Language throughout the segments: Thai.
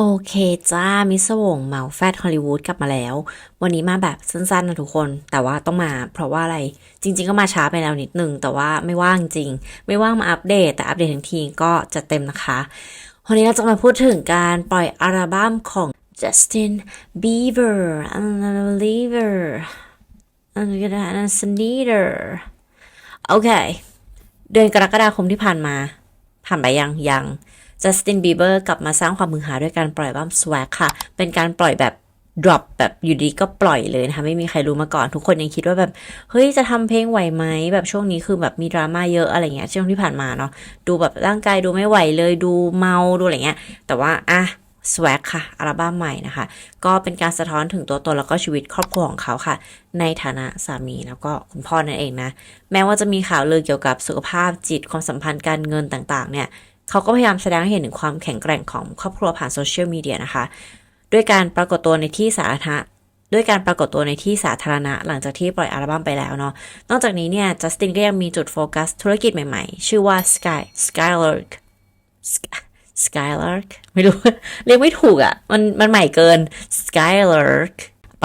โอเคจ้า มิสวงเมาแฟดฮอลลีวูดกลับมาแล้ว วันนี้มาแบบสั้นๆนะทุกคน แต่ว่าต้องมาเพราะว่าอะไร จริง ๆ ก็มาช้าไปแล้วนิดนึง แต่ว่าไม่ว่างจริง ไม่ว่างมาอัปเดต แต่อัปเดตทั้งทีก็จะเต็มนะคะ วันนี้เราจะมาพูดถึงการปล่อยอัลบั้มของ Justin Bieber Unbeliever Unbeliever โอเค เดือนกรกฎาคมที่ผ่านมา ผ่านไปยังยัง จัสตินบีเบอร์กลับมาสร้างความมือหาด้วยการปล่อยบัม Swag ค่ะ เป็นการปล่อยแบบ drop แบบอยู่ดีก็ปล่อยเลยนะคะไม่มีใครรู้มาก่อนทุกคนยังคิดว่าแบบเฮ้ยจะทำเพลงไหวไหมแบบช่วงนี้คือแบบมีดราม่าเยอะอะไรเงี้ยช่วงที่ผ่านมาเนาะดูแบบร่างกายดูไม่ไหวเลยดูเมาดูอะไรเงี้ย แต่ว่าอะ Swag ค่ะอัลบั้มใหม่นะคะ ก็เป็นการสะท้อนถึงตัวตนแล้วก็ชีวิตครอบครัวของเขาค่ะ ในฐานะสามีแล้วก็คุณพ่อนั่นเองนะ แม้ว่าจะมีข่าวลือเกี่ยวกับสุขภาพจิตความสัมพันธ์การเงินต่างๆ เนี่ย เขาก็พยายามแสดงให้เห็นถึงความแข็งแกร่งของครอบครัวผ่านโซเชียลมีเดียนะคะ ด้วยการปรากฏตัวในที่สาธารณะด้วยการปรากฏตัวในที่สาธารณะ หลังจากที่ปล่อยอัลบั้มไปแล้วเนาะ นอกจากนี้เนี่ย จัสตินก็ยังมีจุดโฟกัสธุรกิจใหม่ๆ ชื่อว่า Sky Skylark Sky- Skylark ไม่รู้ เรียกไม่ถูกอะ่ะ มันมันใหม่เกิน Skylark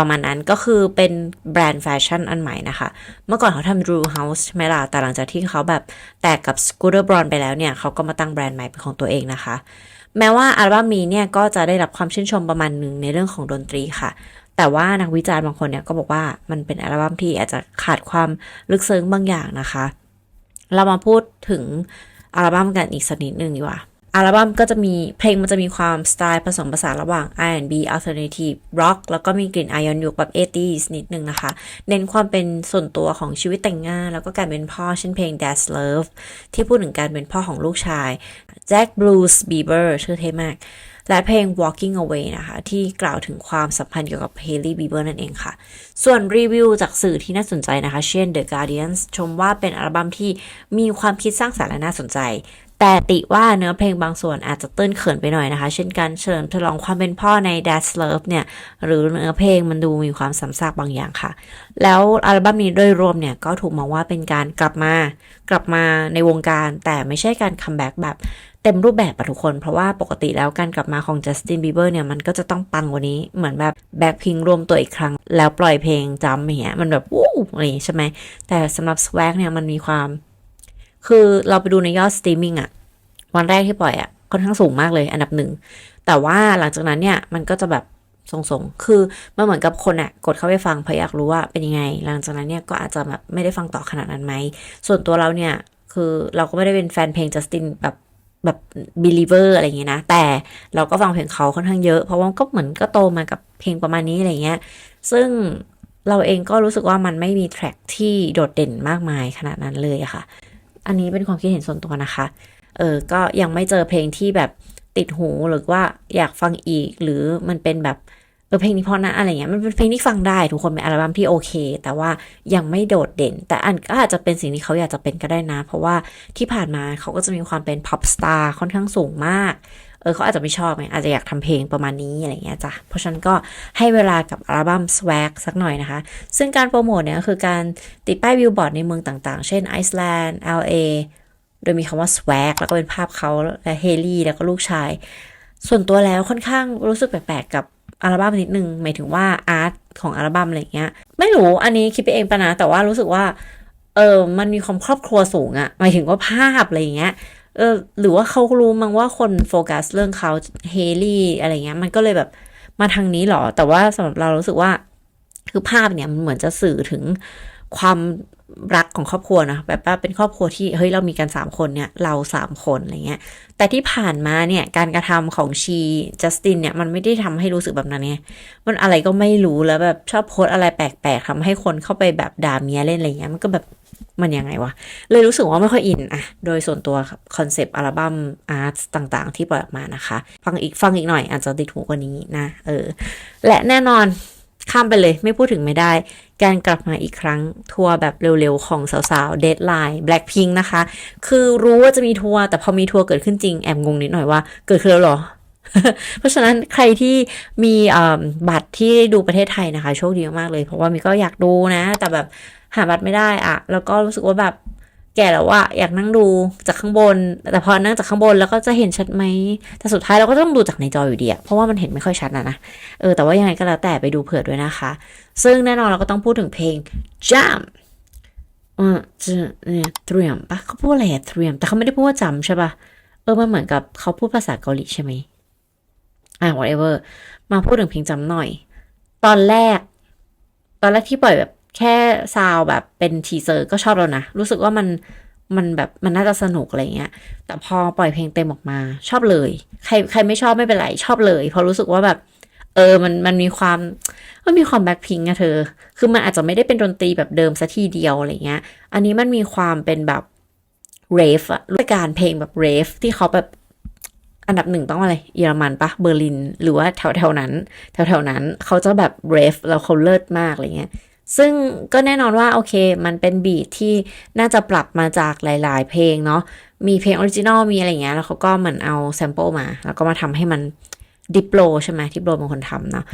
ประมาณนั้นก็คือเป็นแบรนด์แฟชั่นอันใหม่นะคะ เมื่อก่อนเขาทำ Drew House ใช่ไหมล่ะ แต่หลังจากที่เขาแบบแตกกับ Scooter Braun ไปแล้วเนี่ย เขาก็มาตั้งแบรนด์ใหม่เป็นของตัวเองนะคะ แม้ว่าอัลบั้มนี้เนี่ย ก็จะได้รับความชื่นชมประมาณหนึ่งในเรื่องของดนตรีค่ะ แต่ว่านักวิจารณ์บางคนเนี่ยก็บอกว่ามันเป็นอัลบั้มที่อาจจะขาดความลึกซึ้งบางอย่างนะคะ เรามาพูดถึงอัลบั้มกันอีกสักนิดหนึ่งดีกว่า อัลบั้มก็จะมีเพลงมันจะมีความสไตล์ผสมผสานระหว่าง R&B Alternative Rock แล้วก็มีกลิ่นอายอนยุคแบบ 80s นิดนึงนะคะ เน้นความเป็นส่วนตัวของชีวิตแต่งงาน แล้วก็การเป็นพ่อเช่นเพลง That's Love ที่พูดถึงการเป็นพ่อของลูกชาย Jack Bruce Bieber ชื่อเท่มาก และเพลง Walking Away นะคะ ที่กล่าวถึงความสัมพันธ์เกี่ยวกับ Hailey Bieber นั่นเองค่ะ ส่วนรีวิวจากสื่อที่น่าสนใจนะคะ เช่น The Guardian ชมว่าเป็นอัลบั้มที่มีความคิดสร้างสรรค์และน่าสนใจ แต่ติว่าเนื้อเพลงบางส่วนอาจจะตื้นเขินไปหน่อยนะคะ เช่นการเฉลิมฉลองความเป็นพ่อใน That's Love เนี่ย หรือเนื้อเพลงมันดูมีความซ้ำซากบางอย่างค่ะ แล้วอัลบั้มนี้โดยรวมเนี่ย ก็ถูกมองว่าเป็นการกลับมา กลับมาในวงการ แต่ไม่ใช่การคัมแบ็กแบบเต็มรูปแบบอะทุกคน เพราะว่าปกติแล้วการกลับมาของ Justin Bieber เนี่ย มันก็จะต้องปังกว่านี้เหมือนแบบแบ็คพิงรวมตัวอีกครั้ง แล้วปล่อยเพลงจำอย่างเงี้ยมันแบบวู้อะไรใช่ไหมแต่สำหรับ Swag เนี่ยมันมีความ คือเราไปดูในยอดสตรีมมิ่งอะวันแรกที่ปล่อยอะค่อนข้างสูงมากเลยอันดับหนึ่ง แต่ว่าหลังจากนั้นเนี่ยมันก็จะแบบทรงๆ คือมันเหมือนกับคนอะกดเข้าไปฟังเพราะอยากรู้ว่าเป็นยังไง หลังจากนั้นเนี่ยก็อาจจะแบบไม่ได้ฟังต่อขนาดนั้นไหม ส่วนตัวเราเนี่ยคือเราก็ไม่ได้เป็นแฟนเพลงจัสตินแบบแบบ believer อะไรอย่างเงี้ยนะ แต่เราก็ฟังเพลงเขาค่อนข้างเยอะ เพราะว่าก็เหมือนก็โตมากับเพลงประมาณนี้อะไรเงี้ย ซึ่งเราเองก็รู้สึกว่ามันไม่มีแทร็กที่โดดเด่นมากมายขนาดนั้นเลยอะค่ะ อันนี้เป็นความคิดเห็นส่วนตัวนะคะ เออ ก็ยังไม่เจอเพลงที่แบบติดหูหรือว่าอยากฟังอีก หรือมันเป็นแบบเออเพลงนี้เพอนะอะไรเงี้ยมันเป็นเพลงที่ฟังได้ทุกคนเป็นอัลบั้มที่โอเค แต่ว่ายังไม่โดดเด่น แต่อันก็อาจจะเป็นสิ่งที่เขาอยากจะเป็นก็ได้นะ เพราะว่าที่ผ่านมาเขาก็จะมีความเป็นพ็อปสตาร์ค่อนข้างสูงมาก เออเขาอาจจะไม่ชอบไงอาจจะอยากทำเพลงประมาณนี้อะไรเงี้ยจ้ะเพราะฉะนั้นก็ให้เวลากับอัลบั้ม Swag สักหน่อยนะคะ ซึ่งการโปรโมทเนี่ยก็คือการติดป้ายวิวบอร์ดในเมืองต่างๆ เช่นไอซ์แลนด์ LA โดยมีคำว่า swag แล้วก็เป็นภาพเขาและเฮลี่แล้วก็ลูกชาย ส่วนตัวแล้วค่อนข้างรู้สึกแปลกๆกับอัลบั้มนิดนึงหมายถึงว่าอาร์ตของอัลบั้มอะไรเงี้ย ไม่รู้อันนี้คิดไปเองปะนะแต่ว่ารู้สึกว่าเออมันมีความครอบครัวสูงอะหมายถึงว่าภาพอะไรเงี้ย เออหรือว่าเขารู้มั้งว่าคนโฟกัสเรื่องเขาเฮลี่อะไรเงี้ย มันก็เลยแบบมาทางนี้หรอ แต่ว่าสำหรับเรารู้สึกว่า คือภาพเนี่ยมันเหมือนจะสื่อถึงความ รักของครอบครัวนะแบบว่าเป็นครอบครัวที่เฮ้ยเรามีกันสามคนเนี่ยเราสามคนอะไรเงี้ยแต่ที่ผ่านมาเนี่ยการกระทำของชีจัสตินเนี่ยมันไม่ได้ทำให้รู้สึกแบบนั้นไงมันอะไรก็ไม่รู้แล้วแบบชอบโพสอะไรแปลกๆทำให้คนเข้าไปแบบด่าเมียเล่นอะไรเงี้ยมันก็แบบมันยังไงวะ เลยรู้สึกว่าไม่ค่อยอินอะโดยส่วนตัวคอนเซปต์อัลบั้มอาร์ตต่างๆ ที่ปล่อยออกมานะคะ ฟังอีกฟังอีกหน่อยอาจจะติดหูกว่านี้นะ เออ และแน่นอน ข้ามไปเลยไม่พูดถึงไม่ได้ การกลับมาอีกครั้ง ทัวร์แบบเร็วๆ ของสาวๆ Deadline Blackpink นะคะ คือรู้ว่าจะมีทัวร์แต่พอมีทัวร์เกิดขึ้นจริง แอบงงนิดหน่อยว่าเกิดขึ้นแล้วหรอ เพราะฉะนั้นใครที่มีบัตรที่ดูประเทศไทยนะคะ โชคดีมากเลย เพราะว่ามีก็อยากดูนะ แต่แบบหาบัตรไม่ได้อะแล้วก็รู้สึกว่าแบบ แก่แล้วอะอยากนั่งดูจากข้างบน แต่พอนั่งจากข้างบนแล้วก็จะเห็นชัดไหมแต่สุดท้ายเราก็ต้องดูจากในจออยู่ดีอะเพราะว่ามันเห็นไม่ค่อยชัดนะนะเออแต่ว่ายังไงก็แล้วแต่ไปดูเผื่อด้วยนะคะ ซึ่งแน่นอนเราก็ต้องพูดถึงเพลง Jam เออจะเนี่ยเตรียมปะเขาพูดอะไรเตรียม แต่เขาไม่ได้พูดว่าจำใช่ปะเออมันเหมือนกับเขาพูดภาษาเกาหลีใช่ไหมอ่า whatever มาพูดถึงเพลงจำหน่อย ตอนแรก ตอนแรกที่ปล่อยแบบ แค่ซาวแบบเป็นทีเซอร์ก็ชอบแล้วนะ รู้สึกว่ามันมันแบบมันน่าจะสนุกอะไรเงี้ย แต่พอปล่อยเพลงเต็มออกมา ชอบเลย ใครใครไม่ชอบไม่เป็นไร ชอบเลย เพราะรู้สึกว่าแบบ เออมันมันมีความมันมีความแบ็คพิงอะเธอ คือมันอาจจะไม่ได้เป็นดนตรีแบบเดิมซะทีเดียวอะไรเงี้ย อันนี้มันมีความเป็นแบบเรฟอะด้วยการเพลงแบบเรฟที่เขาแบบอันดับหนึ่งต้องอะไรเยอรมันปะเบอร์ลิน หรือว่าแถวแถวนั้น แถวแถวนั้นเขาจะแบบเรฟแล้วเขาเลิศมากอะไรเงี้ย ซึ่งก็แน่นอนว่าโอเค มันเป็นบีทที่น่าจะปรับมาจากหลาย ๆ เพลงเนาะ มีเพลงออริจินอลมีอะไรเงี้ย แล้วเขาก็เหมือนเอาแซมเปิลมา แล้วก็มาทำให้มันดิปโลใช่ไหมที่โปรเป็นคนทำเนาะ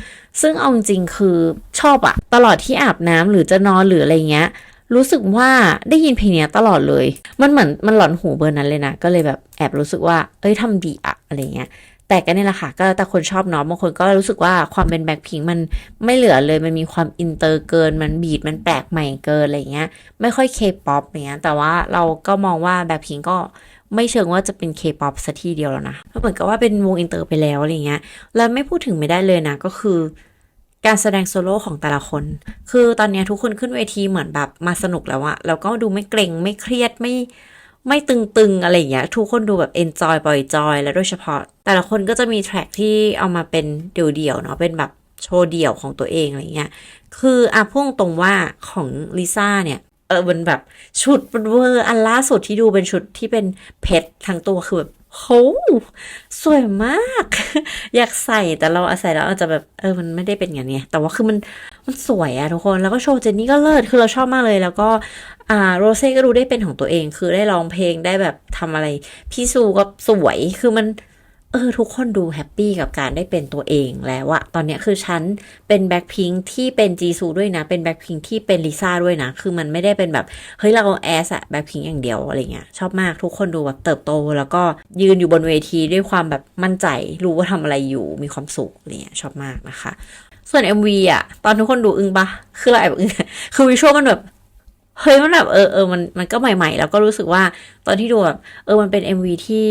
ซึ่งเอาจริงคือชอบอะตลอดที่อาบน้ำหรือจะนอนหรืออะไรเงี้ย รู้สึกว่าได้ยินเพลงนี้ตลอดเลย มันเหมือนมันหลอนหูเบอร์นั้นเลยนะ ก็เลยแบบแอบรู้สึกว่า เอ้ยทำดีอะอะไรเงี้ย แต่ก็นี่แหละค่ะ ก็แต่คนชอบเนาะบางคนก็รู้สึกว่าความเป็นแบ็คพิงมันไม่เหลือเลยมันมีความอินเตอร์เกิน มันบีดมันแปลกใหม่เกินอะไรเงี้ย ไม่ค่อยเคป๊อปเงี้ยแต่ว่าเราก็มองว่าแบ็คพิงก็ไม่เชิงว่าจะเป็นเคป๊อปสัทีเดียวแล้วนะเหมือนกับว่าเป็นวงอินเตอร์ไปแล้วอะไรเงี้ยแล้วไม่พูดถึงไม่ได้เลยนะ ก็คือการแสดงโซโล่ของแต่ละคน คือตอนนี้ทุกคนขึ้นเวทีเหมือนแบบมาสนุกแล้วอะแล้วก็ดูไม่เกรงไม่เครียดไม่ ไม่ตึงๆ อะไรอย่างเงี้ย ทุกคนดูแบบเอนจอยปล่อยจอย แล้วโดยเฉพาะ แต่ละคนก็จะมีแทร็กที่เอามาเป็นเดี่ยวๆ เนาะเป็นแบบโชว์เดี่ยวของตัวเองอะไรเงี้ย คืออะพุ่งตรงว่าของลิซ่าเนี่ยเออมันแบบชุดมันเวอร์อันล่าสุดที่ดูเป็นชุดที่เป็นเพชรทั้งตัวคือแบบ โหสวยมาก อยากใส่แต่เราอาศัยแล้วอาจจะแบบเออมันไม่ได้เป็นอย่างนี้แต่ว่าคือมันมันสวยอะทุกคนแล้วก็โชว์เจนนี่ก็เลิศคือเราชอบมากเลยแล้วก็อ่าโรเซ่ก็ดูได้เป็นของตัวเอง คือได้ร้องเพลงได้แบบทำอะไร พี่ซูก็สวยคือมัน เออทุกคนดูแฮปปี้กับการได้เป็นตัวเองแล้วอะตอนเนี้ยคือฉันเป็นแบ็คพิงที่เป็นจีซูด้วยนะ เป็นแบ็คพิงที่เป็นลิซ่าด้วยนะ คือมันไม่ได้เป็นแบบ เฮ้ย เราแอสอะแบ็คพิงอย่างเดียวอะไรเงี้ยชอบมากทุกคนดูแบบเติบโต แล้วก็ยืนอยู่บนเวทีด้วยความแบบมั่นใจ รู้ว่าทำอะไรอยู่มีความสุขอะไรเงี้ยชอบมากนะคะ ส่วน MV อะตอนทุกคนดูอึ้งปะคือเราแอบอึ้งคือวิชวลมันแบบ เฮ้ยมันแบบเออเออมันมันก็ใหม่ๆ แล้วก็รู้สึกว่าตอนที่ดูแบบเออมันเป็น MV ที่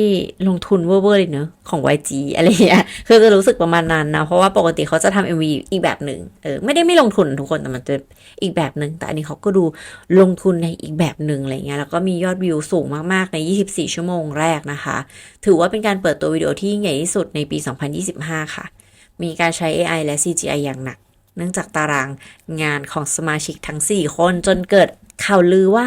ลงทุนเวอร์ๆเลยเนอะของ YG อะไรอย่างเงี้ยคือจะรู้สึกประมาณนั้นนะ เพราะว่าปกติเขาจะทำ MV อีกแบบหนึ่งเออไม่ได้ไม่ลงทุนทุกคนแต่มันจะอีกแบบหนึ่งแต่อันนี้เขาก็ดูลงทุนในอีกแบบหนึ่งอะไรเงี้ยแล้วก็มียอดวิวสูงมากๆใน 24 ชั่วโมงแรกนะคะ ถือว่าเป็นการเปิดตัววิดีโอที่ยิ่งใหญ่ที่สุดในปี 2025 ค่ะ มีการใช้ AI และ CGI อย่างหนักเนื่องจากตารางงานของสมาชิกทั้ง 4 คนจนเกิด ข่าวลือว่า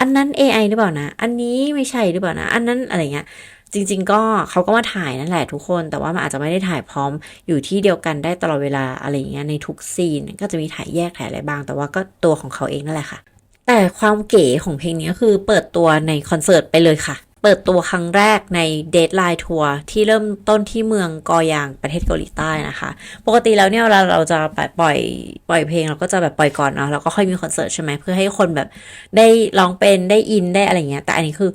อันนั้น AI หรือเปล่านะ อันนี้ไม่ใช่หรือเปล่านะ อันนั้นอะไรเงี้ย จริง ๆ ก็เขาก็มาถ่ายนั่นแหละทุกคน แต่ว่ามันอาจจะไม่ได้ถ่ายพร้อมอยู่ที่เดียวกันได้ตลอดเวลาอะไรเงี้ยในทุกซีน ก็จะมีถ่ายแยกถ่ายอะไรบ้าง แต่ว่าก็ตัวของเขาเองนั่นแหละค่ะ แต่ความเก๋ของเพลงนี้ก็คือเปิดตัวในคอนเสิร์ตไปเลยค่ะ เปิดตัวครั้งแรกใน Deadline Tour ที่เริ่มต้นที่เมืองกอยางประเทศเกาหลีใต้นะคะ ปกติแล้วเนี่ยเวลาเราจะปล่อยปล่อยเพลงเราก็จะแบบปล่อยก่อนเนาะแล้วก็ค่อยมีคอนเสิร์ตใช่ไหมเพื่อให้คนแบบได้ร้องเป็นได้อินได้อะไรเงี้ย แต่อันนี้คือ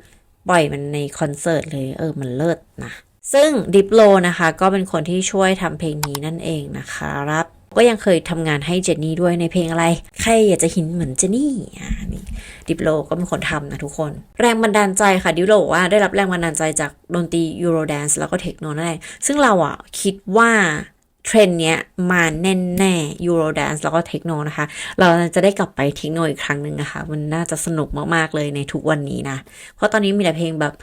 ปล่อยมันในคอนเสิร์ตเลยเออมันเลิศนะ ซึ่งดิปโลนะคะ ก็เป็นคนที่ช่วยทำเพลงนี้นั่นเองนะคะ รับ ก็ยังเคยทำงานให้เจนนี่ด้วยในเพลงอะไร ใครอยากจะหินเหมือนเจนนี่อ่านี่ดิปโลก็เป็นคนทำนะทุกคน แรงบันดาลใจค่ะดิปโลอกว่าได้รับแรงบันดาลใจจากดนตรียูโรแดนซ์แล้วก็เทคโนนั่นเองซึ่งเราอะคิดว่าเทรนเนี้ยมาแน่แน่ยูโรแดนซ์แล้วก็เทคโนนะคะ เราจะได้กลับไปเทคโนอีกครั้งหนึ่งนะคะ มันน่าจะสนุกมากๆเลยในทุกวันนี้นะ เพราะตอนนี้มีแต่เพลงแบบ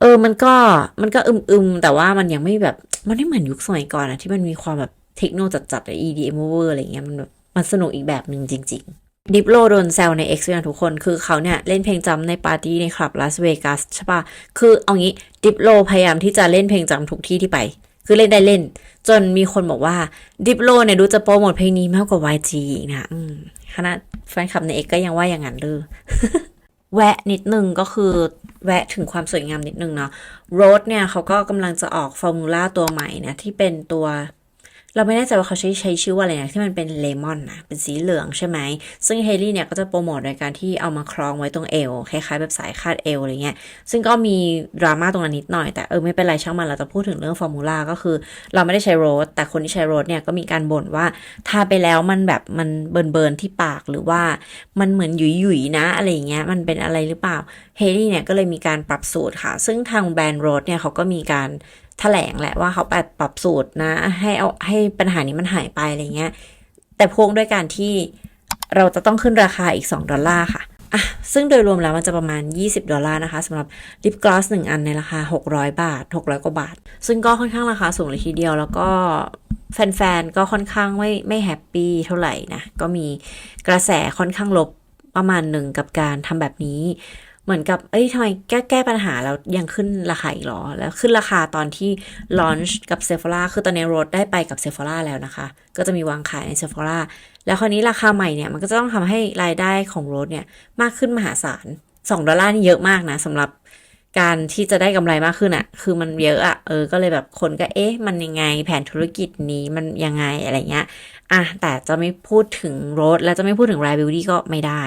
เออมันก็มันก็อึมๆ แต่ว่ามันยังไม่แบบ มันไม่เหมือนยุคสมัยก่อนอะที่มันมีความแบบ เทคโนจัดๆหรือ EDM over อะไรเงี้ยมันแบบมันสนุกอีกแบบหนึ่งจริง ๆดิปโลโดนแซวใน X นะทุกคน คือเขาเนี่ย เล่นเพลงจำในปาร์ตี้ในคลับลาสเวกัสใช่ปะคือเอางี้ดิปโลพยายามที่จะเล่นเพลงจำทุกที่ที่ไป คือเล่นได้เล่น จนมีคนบอกว่าดิปโลเนี่ยดูจะโปรโมทเพลงนี้มากกว่า YG อีกนะอืมขนาดแฟนคลับใน X ก็ยังว่าอย่างนั้นเลยแวะนิดนึงก็คือแวะถึงความสวยงามนิดนึงเนาะโรดเนี่ยเขาก็กำลังจะออกฟอร์มูล่าตัวใหม่นะที่เป็นตัว เราไม่แน่ใจว่าเขาใช้ใช้ชื่อว่าอะไรนะที่มันเป็นเลมอนนะเป็นสีเหลืองใช่ไหม ซึ่งเฮลี่เนี่ยก็จะโปรโมทโดยการที่เอามาคล้องไว้ตรงเอวคล้ายๆแบบสายคาดเอวอะไรเงี้ย ซึ่งก็มีดราม่าตรงนั้นนิดหน่อยแต่เออไม่เป็นไรช่างมันเราจะพูดถึงเรื่องฟอร์มูล่าก็คือ เราไม่ได้ใช้โรสแต่คนที่ใช้โรสเนี่ยก็มีการบ่นว่าทาไปแล้วมันแบบมันเบิร์นเบิร์นๆที่ปากหรือว่ามันเหมือนหยุยหยุยๆนะอะไรเงี้ยมันเป็นอะไรหรือเปล่าเฮลี่เนี่ยก็เลยมีการปรับสูตรค่ะ ซึ่งทางแบรนด์โรสเนี่ยเขาก็มีการ แถลงแหละว่าเขาปรับปรับสูตรนะ ให้เอาให้ปัญหานี้มันหายไปอะไรเงี้ย แต่พ่วงด้วยการที่เราจะต้องขึ้นราคาอีก 2 ดอลลาร์ค่ะอะ ซึ่งโดยรวมแล้วมันจะประมาณ 20 ดอลลาร์นะคะสำหรับลิปกลอส1อันในราคา 600 บาท 600 กว่าบาท ซึ่งก็ค่อนข้างราคาสูงเลยทีเดียว แล้วก็แฟนๆ ก็ค่อนข้างไม่ไม่แฮปปี้เท่าไหร่นะ ก็มีกระแสค่อนข้างลบประมาณหนึ่งกับการทำแบบนี้ เหมือนกับเอ้ยทำไมแก้แก้ปัญหาแล้วยังขึ้นราคาอีกเหรอ แล้วขึ้นราคาตอนที่ลอนช์กับเซฟอร่าคือตอนนี้โรดได้ไปกับเซฟอร่าแล้วนะคะ ก็จะมีวางขายในเซฟอร่าแล้วคราวนี้ราคาใหม่เนี่ย มันก็จะต้องทำให้รายได้ของโรดเนี่ยมากขึ้นมหาศาล2ดอลลาร์นี่เยอะมากนะสำหรับ การที่จะได้กำไรมากขึ้นอะ่ะคือมันเยอะอะ่ะเออ ก็เลยแบบคนก็เอ๊ะ มันยังไง แผนธุรกิจนี้มันยังไงอะไรเงี้ย อะ แต่จะไม่พูดถึงรสและจะไม่พูดถึง Rare Beauty ก็ไม่ได้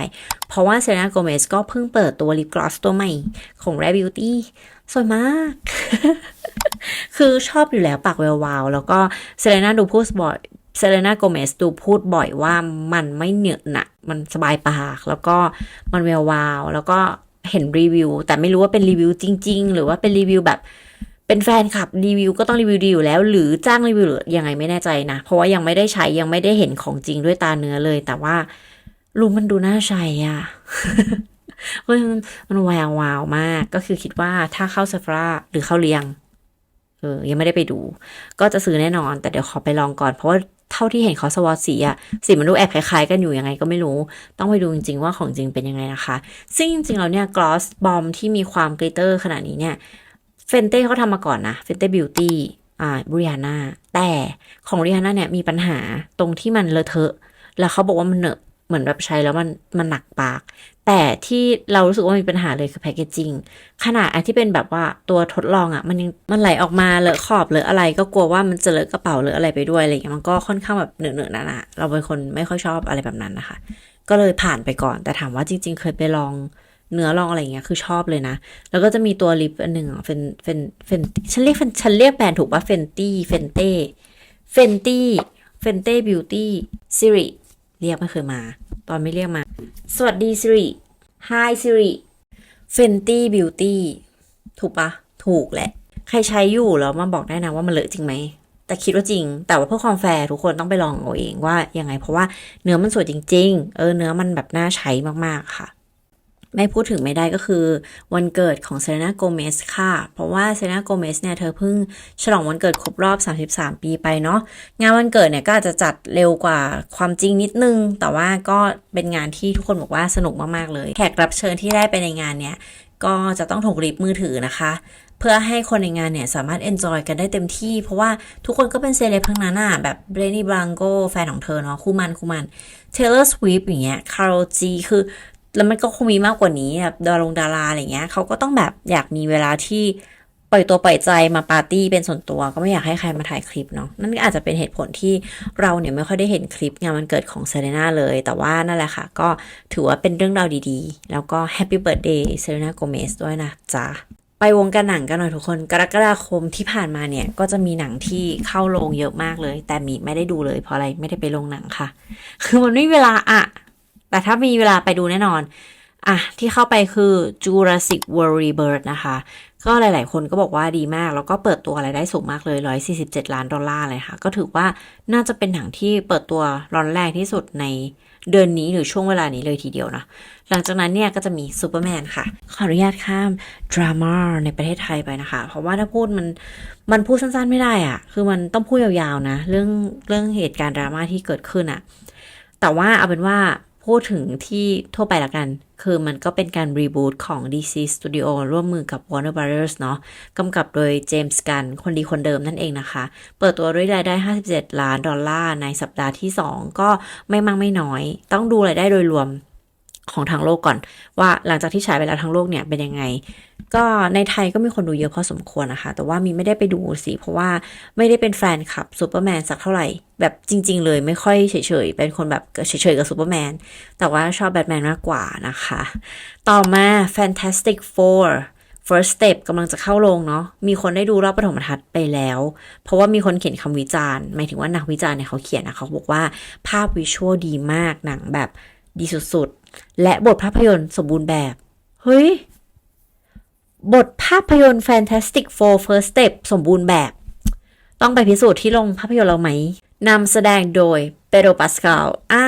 เพราะว่าเซ e นาโกเมสก็เพิ่งเปิดตัวลิปกลอสตัวใหม่ของ Rare Beauty สวยมาก คือชอบอยู่แล้วปากแวววาว แล้วก็เซเลนาดูพูดบ่อยเซเลนาโกเมสดูพูดบ่อยว่ามันไม่เหนอยหนะมันสบายปาก แล้วก็มันแวววาว แล้วก็ เห็นรีวิว แต่ไม่รู้ว่าเป็นรีวิวจริง ๆ หรือว่าเป็นรีวิวแบบ เป็นแฟนคลับรีวิวก็ต้องรีวิวดีอยู่แล้ว หรือจ้างรีวิวหรือยังไงไม่แน่ใจนะ เพราะว่ายังไม่ได้ใช้ยังไม่ได้เห็นของจริงด้วยตาเนื้อเลย แต่ว่ารูมันดูน่าใช้อะเฮ้ยมันมันแวววาวมากก็คือคิดว่าถ้าเข้าเซฟราหรือเข้าเรียงเออยังไม่ได้ไปดู ก็จะซื้อแน่นอน แต่เดี๋ยวขอไปลองก่อน เพราะว่า เท่าที่เห็นเขาสวอตสีอะสีมันดูแอบคล้ายๆกันอยู่ยังไงก็ไม่รู้ ต้องไปดูจริงๆว่าของจริงเป็นยังไงนะคะ ซึ่งจริงๆแล้วเนี่ยกลอสบอมที่มีความกลิตเตอร์ขนาดนี้เนี่ยเฟนเต้เขาทำมาก่อนนะเฟนเต้บิวตี้อ่าบริฮาน่าแต่ของบริฮาน่าเนี่ยมีปัญหาตรงที่มันเลอะเทอะ แล้วเขาบอกว่ามันเหนอะ เหมือนแบบใช้แล้วมันมันหนักปาก แต่ที่เรารู้สึกว่ามีปัญหาเลยคือแพคเกจจิ้งขนาดอันที่เป็นแบบว่าตัวทดลองอะ่ะ มันยังมันไหลออกมาเลอะขอบเลออะไรก็กลัวว่ามันจะเลอะกระเป๋าเลออะไรไปด้วยอะไรอย่างเงี้ยมันก็ค่อนข้างแบบเหนอะๆนะนะเราเป็นคนไม่ค่อยชอบอะไรแบบนั้นนะคะ ก็เลยผ่านไปก่อน แต่ถามว่าจริง ๆ เคยไปลองเนื้อลองอะไรอย่างเงี้ยคือชอบเลยนะ แล้วก็จะมีตัวลิปอันหนึ่งอะเฟนเฟนเฟนฉันเรียกเฟนฉันเรียกแบรนด์ถูกป่ะเฟนตี้เฟนเต้เฟนตี้เฟนเต้บิวตี้ซิริ เรียกไม่เคยมา ตอนไม่เรียกมา สวัสดีซิริ Hi Siri Fenty Beauty ถูกปะ ถูกแหละ ใครใช้อยู่แล้วมาบอกได้นะว่ามันเลอะจริงไหม แต่คิดว่าจริง แต่ว่าเพื่อความแฟร์ทุกคนต้องไปลองเอาเองว่ายังไง เพราะว่าเนื้อมันสวยจริง ๆ เออเนื้อมันแบบน่าใช้มากๆค่ะ ไม่พูดถึงไม่ได้ก็คือ วันเกิดของเซเลน่าโกเมสค่ะ เพราะว่าเซเลน่าโกเมสเนี่ยเธอเพิ่งฉลองวันเกิดครบรอบ 33 ปีไปเนาะงานวันเกิดเนี่ยก็อาจจะจัดเร็วกว่าความจริงนิดนึง แต่ว่าก็เป็นงานที่ทุกคนบอกว่าสนุกมากๆเลย แขกรับเชิญที่ได้ไปในงานเนี่ยก็จะต้องถูกริบมือถือนะคะ เพื่อให้คนในงานเนี่ยสามารถ enjoy กันได้เต็มที่ เพราะว่าทุกคนก็เป็นเซเลบทั้งนั้นอะแบบเบรนี่บรังโกแฟนของเธอเนาะคู่มันคู่มัน Taylor Swift อย่างเงี้ย Karol G คือ แล้วมันก็คงมีมากกว่านี้แบบดารงดาราอะไรเงี้ยเขาก็ต้องแบบอยากมีเวลาที่ปล่อยตัวปล่อยใจมาปาร์ตี้เป็นส่วนตัว ก็ไม่อยากให้ใครมาถ่ายคลิปเนาะนั่นก็อาจจะเป็นเหตุผลที่เราเนี่ยไม่ค่อยได้เห็นคลิปงานวันเกิดของเซเลน่าเลย แต่ว่านั่นแหละค่ะ ก็ถือว่าเป็นเรื่องราวดีๆ แล้วก็แฮปปี้เบิร์ดเดย์เซเลน่าโกเมสด้วยนะจ๊ะไปวงการหนังกันหน่อยทุกคน กรกฎาคมที่ผ่านมาเนี่ย ก็จะมีหนังที่เข้าโรงเยอะมากเลย แต่มีไม่ได้ดูเลยเพราะอะไรไม่ได้ไปโรงหนังค่ะ คือมันไม่มีเวลาอะ แต่ถ้ามีเวลาไปดูแน่นอน อะ ที่เข้าไปคือ Jurassic World Rebirth นะคะ ก็หลาย ๆ คนก็บอกว่าดีมาก แล้วก็เปิดตัวอะไรได้สูงมากเลย 147 ล้านดอลลาร์เลยค่ะ ก็ถือว่าน่าจะเป็นหนังที่เปิดตัวร้อนแรงที่สุดในเดือนนี้หรือช่วงเวลานี้เลยทีเดียวนะ หลังจากนั้นเนี่ยก็จะมีซูเปอร์แมนค่ะ ขออนุญาตข้ามดราม่าในประเทศไทยไปนะคะ เพราะว่าถ้าพูดมันมันพูดสั้น ๆ ไม่ได้อะคือมันต้องพูดยาว ๆ นะ เรื่องเรื่องเหตุการณ์ดราม่าที่เกิดขึ้นอะแต่ว่าเอาเป็นว่า พูดถึงที่ทั่วไปละกัน คือมันก็เป็นการรีบูตของ DC Studio ร่วมมือกับ Warner Brothers เนาะกำกับโดยเจมส์กันคนดีคนเดิมนั่นเองนะคะ เปิดตัวด้วยรายได้ 57 ล้านดอลลาร์ในสัปดาห์ที่ 2 ก็ไม่มากไม่น้อย ต้องดูรายได้โดยรวม ของทางโลกก่อน ว่าหลังจากที่ฉายไปแล้วทางโลกเนี่ยเป็นยังไง ก็ในไทยก็มีคนดูเยอะพอสมควรนะคะ แต่ว่ามีไม่ได้ไปดูสิเพราะว่าไม่ได้เป็นแฟนคลับซูเปอร์แมนสักเท่าไหร่ แบบจริง ๆ เลยไม่ค่อยเฉยๆ เป็นคนแบบเฉยๆกับซูเปอร์แมนแต่ว่าชอบแบทแมนมากกว่านะคะ ต่อมา Fantastic Four First Step กำลังจะเข้าโรงเนาะ มีคนได้ดูรอบปฐมทัศน์ไปแล้ว เพราะว่ามีคนเขียนคำวิจารณ์ หมายถึงว่านักวิจารณ์เนี่ยเขาเขียนนะเขาบอกว่าภาพวิชวลดีมาก หนังแบบดีสุดๆ และบทภาพยนตร์สมบูรณ์แบบ เฮ้ย บทภาพยนตร์ Fantastic Four First Step สมบูรณ์แบบ ต้องไปพิสูจน์ที่โรงภาพยนตร์เราไหมนำแสดงโดยเปโดรปาสคาลอ่า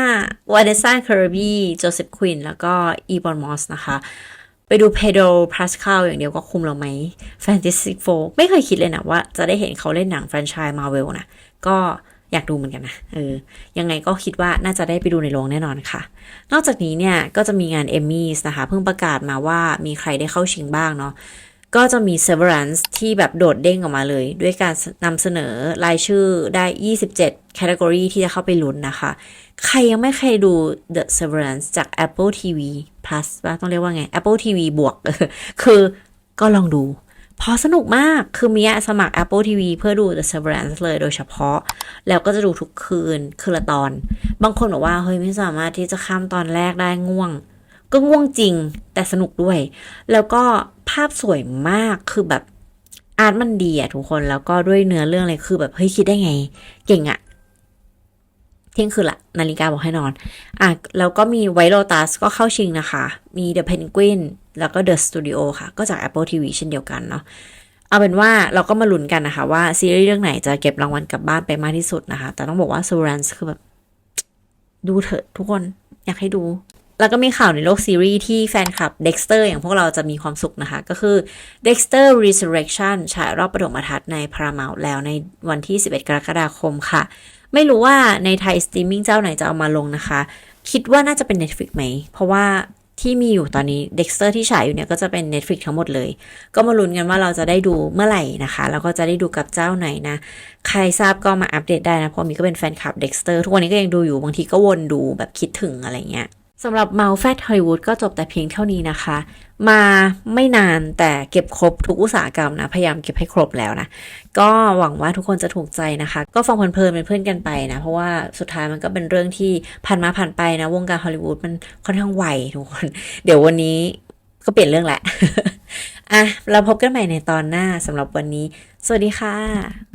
วาเดซ่าเคอร์บี้โจเซฟควิน แล้วก็อีบอนมอสนะคะ ไปดูเพโดรพาสคาลอย่างเดียวก็คุมเราไหม Fantastic Four ไม่เคยคิดเลยนะว่าจะได้เห็นเขาเล่นหนังแฟรนไชส์มาเวลนะ ก็ อยากดูเหมือนกันนะเออยังไงก็คิดว่าน่าจะได้ไปดูในโรงแน่นอนค่ะ นอกจากนี้เนี่ยก็จะมีงานเอมมี่นะคะเพิ่งประกาศมาว่ามีใครได้เข้าชิงบ้างเนาะก็จะมี Severance ที่แบบโดดเด้งออกมาเลย ด้วยการนำเสนอรายชื่อได้ 27 category ที่จะเข้าไปลุ้นนะคะ ใครยังไม่เคยดู The Severance จาก Apple TV Plus ว่าต้องเรียกว่าไง Apple TV บวก คือก็ลองดู พราะสนุกมากคือมีสมัคร Apple TV เพื่อดู The Severance เลยโดยเฉพาะ แล้วก็จะดูทุกคืน คืนละตอน บางคนบอกว่า เฮ้ย ไม่สามารถที่จะข้ามตอนแรกได้ง่วง ก็ง่วงจริง แต่สนุกด้วย แล้วก็ภาพสวยมากคือแบบอาร์ตมันดีอะทุกคนแล้วก็ด้วยเนื้อเรื่องเลยคือแบบ เฮ้ย คิดได้ไง เก่งอะเที่ยงคืนละนาฬิกาบอกให้นอน อะ แล้วก็มีไวโรตัสก็เข้าชิงนะคะ มี The Penguin แล้วก็ The Studio ค่ะ ก็จาก Apple TV เช่นเดียวกันเนาะเอาเป็นว่าเราก็มาลุ้นกันนะคะว่าซีรีส์เรื่องไหนจะเก็บรางวัลกลับบ้านไปมากที่สุดนะคะ แต่ต้องบอกว่า s u r a n c e คือแบบ ดูเถอะทุกคนอยากให้ดู แล้วก็มีข่าวในโลกซีรีส์ที่แฟนคลับ Dexter อย่างพวกเราจะมีความสุขนะคะ ก็คือ Dexter Resurrection ฉายรอบปฐมทัศน์ใน Paramount แล้วในวันที่ 11 กรกฎาคมค่ะ ไม่รู้ว่าในไทยสตรีมมิ่งเจ้าไหนจะเอามาลงนะคะ คิดว่าน่าจะเป็น Netflix ไหม เพราะว่า ที่มีอยู่ตอนนี้ Dexter ที่ฉายอยู่เนี่ยก็จะเป็น Netflix ทั้งหมดเลย ก็มาลุ้นกันว่าเราจะได้ดูเมื่อไหร่นะคะ แล้วก็จะได้ดูกับเจ้าไหนนะ ใครทราบก็มาอัปเดตได้นะ เพราะมีก็เป็นแฟนคลับ Dexter ทุกวันนี้ก็ยังดูอยู่บางทีก็วนดูแบบคิดถึงอะไรเงี้ย สำหรับ m o u f a t Hollywood ก็จบแต่เพียงเท่านี้นะคะ มาไม่นานแต่เก็บครบทุกอุตสาหกรรมนะ พยายามเก็บให้ครบแล้วนะ ก็หวังว่าทุกคนจะถูกใจนะคะ ก็ฟังเพลินๆเป็นเพื่อนกันไปนะ เพราะว่าสุดท้ายมันก็เป็นเรื่องที่ผ่านมาผ่านไปนะ วงการฮอลลีวูดมันค่อนข้างไวทุกคน เดี๋ยววันนี้ก็เปลี่ยนเรื่องแหละอะเราพบกันใหม่ในตอนหน้าสำหรับวันนี้ สวัสดีค่ะ